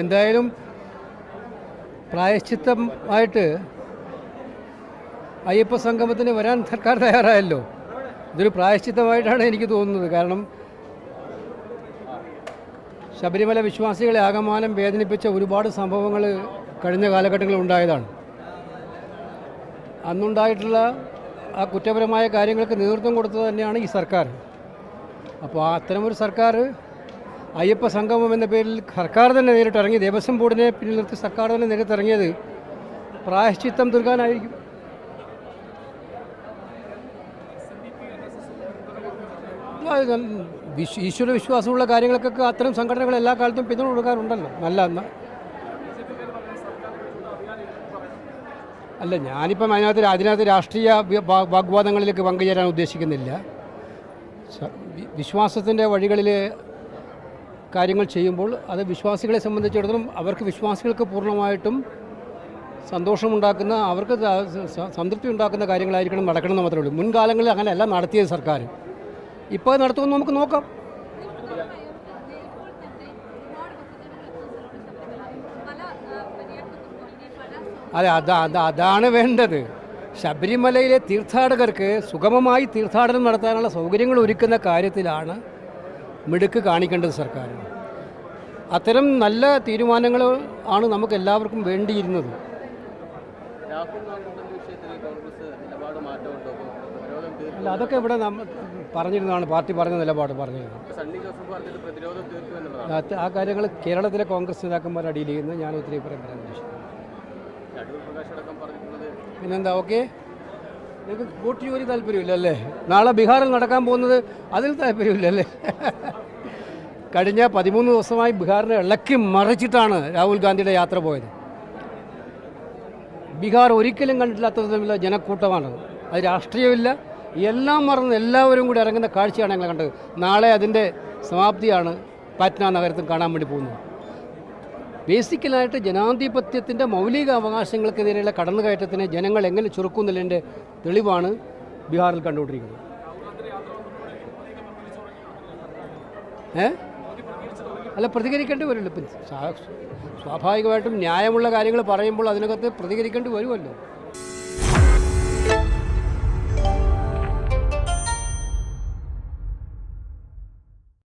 എന്തായാലും പ്രായശ്ചിത്തമായിട്ട് അയ്യപ്പ സംഗമത്തിന് വരാൻ സർക്കാർ തയ്യാറായല്ലോ. ഇതൊരു പ്രായശ്ചിത്തമായിട്ടാണ് എനിക്ക് തോന്നുന്നത്. കാരണം ശബരിമല വിശ്വാസികളെ ആകമാനം വേദനിപ്പിച്ച ഒരുപാട് സംഭവങ്ങൾ കഴിഞ്ഞ കാലഘട്ടങ്ങളിൽ ഉണ്ടായതാണ്. അന്നുണ്ടായിട്ടുള്ള ആ കുറ്റപരമായ കാര്യങ്ങൾക്ക് നേതൃത്വം കൊടുത്തത് തന്നെയാണ് ഈ സർക്കാർ. അപ്പോൾ അത്തരമൊരു സർക്കാർ അയ്യപ്പ സംഗമം എന്ന പേരിൽ സർക്കാർ തന്നെ നേരിട്ടിറങ്ങി ദേവസ്വം ബോർഡിനെ പിന്നിൽ നിർത്തി സർക്കാർ തന്നെ നേരിട്ടിറങ്ങിയത് പ്രായശ്ചിത്തം തീർക്കാനായിരിക്കും. ഈശ്വര വിശ്വാസമുള്ള കാര്യങ്ങൾക്കൊക്കെ അത്തരം സംഘടനകൾ എല്ലാ കാലത്തും പിന്തുണ കൊടുക്കാറുണ്ടല്ലോ. നല്ല അല്ല ഞാനിപ്പം അതിനകത്ത് അതിനകത്ത് രാഷ്ട്രീയ വാഗ്വാദങ്ങളിലേക്ക് പങ്കുചേരാൻ ഉദ്ദേശിക്കുന്നില്ല. വിശ്വാസത്തിന്റെ വഴികളിൽ കാര്യങ്ങൾ ചെയ്യുമ്പോൾ അത് വിശ്വാസികളെ സംബന്ധിച്ചിടത്തോളം അവർക്ക് വിശ്വാസികൾക്ക് പൂർണമായിട്ടും സന്തോഷമുണ്ടാക്കുന്ന അവർക്ക് സംതൃപ്തി ഉണ്ടാക്കുന്ന കാര്യങ്ങളായിരിക്കണം നടക്കണമെന്ന് മാത്രമേ ഉള്ളൂ. മുൻകാലങ്ങളിൽ അങ്ങനെയല്ല നടത്തിയത് സർക്കാർ ഇപ്പോൾ നടത്തുമെന്ന് നമുക്ക് നോക്കാം. അതെ അതാ അതാ അതാണ് വേണ്ടത്. ശബരിമലയിലെ തീർത്ഥാടകർക്ക് സുഗമമായി തീർത്ഥാടനം നടത്താനുള്ള സൗകര്യങ്ങൾ ഒരുക്കുന്ന കാര്യത്തിലാണ് മിടുക്ക് കാണിക്കേണ്ടത് സർക്കാർ. അത്തരം നല്ല തീരുമാനങ്ങൾ ആണ് നമുക്ക് എല്ലാവർക്കും വേണ്ടിയിരുന്നത്. അല്ല അതൊക്കെ ഇവിടെ പറഞ്ഞിരുന്നതാണ് പാർട്ടി പറഞ്ഞ നിലപാട് പറഞ്ഞിരുന്നത്. ആ കാര്യങ്ങൾ കേരളത്തിലെ കോൺഗ്രസ് നേതാക്കന്മാർ അടിയിൽ ഞാൻ ഒത്തിരി പറയാൻ ഉദ്ദേശിക്കുന്നു പിന്നെന്താ ഓക്കെ? നിങ്ങൾക്ക് വോട്ട് ജോലി താല്പര്യമില്ല അല്ലേ നാളെ ബീഹാറിൽ നടക്കാൻ പോകുന്നത് അതിൽ താല്പര്യമില്ല അല്ലേ കഴിഞ്ഞ പതിമൂന്ന് ദിവസമായി ബീഹാറിനെ ഇളക്കി മറിച്ചിട്ടാണ് രാഹുൽ ഗാന്ധിയുടെ യാത്ര പോയത്. ബീഹാർ ഒരിക്കലും കണ്ടിട്ടില്ലാത്തതുമില്ല ജനക്കൂട്ടമാണ്. അത് രാഷ്ട്രീയമില്ല എല്ലാം മറന്ന് എല്ലാവരും കൂടി ഇറങ്ങുന്ന കാഴ്ചയാണ് ഞങ്ങൾ കണ്ടത്. നാളെ അതിന്റെ സമാപ്തിയാണ് പാറ്റ്ന നഗരത്തിൽ കാണാൻ വേണ്ടി പോകുന്നത്. ബേസിക്കലായിട്ട് ജനാധിപത്യത്തിന്റെ മൗലിക അവകാശങ്ങൾക്കെതിരെയുള്ള കടന്നുകയറ്റത്തിനെ ജനങ്ങൾ എങ്ങനെ ചുരുക്കുന്നില്ലതിന്റെ തെളിവാണ് ബീഹാറിൽ കണ്ടുകൊണ്ടിരിക്കുന്നത്. ഏ? അല്ല പ്രതികരിക്കേണ്ടി വരുമല്ലോ. സ്വാഭാവികമായിട്ടും ന്യായമുള്ള കാര്യങ്ങൾ പറയുമ്പോൾ അതിനകത്ത് പ്രതികരിക്കേണ്ടി വരുമല്ലോ.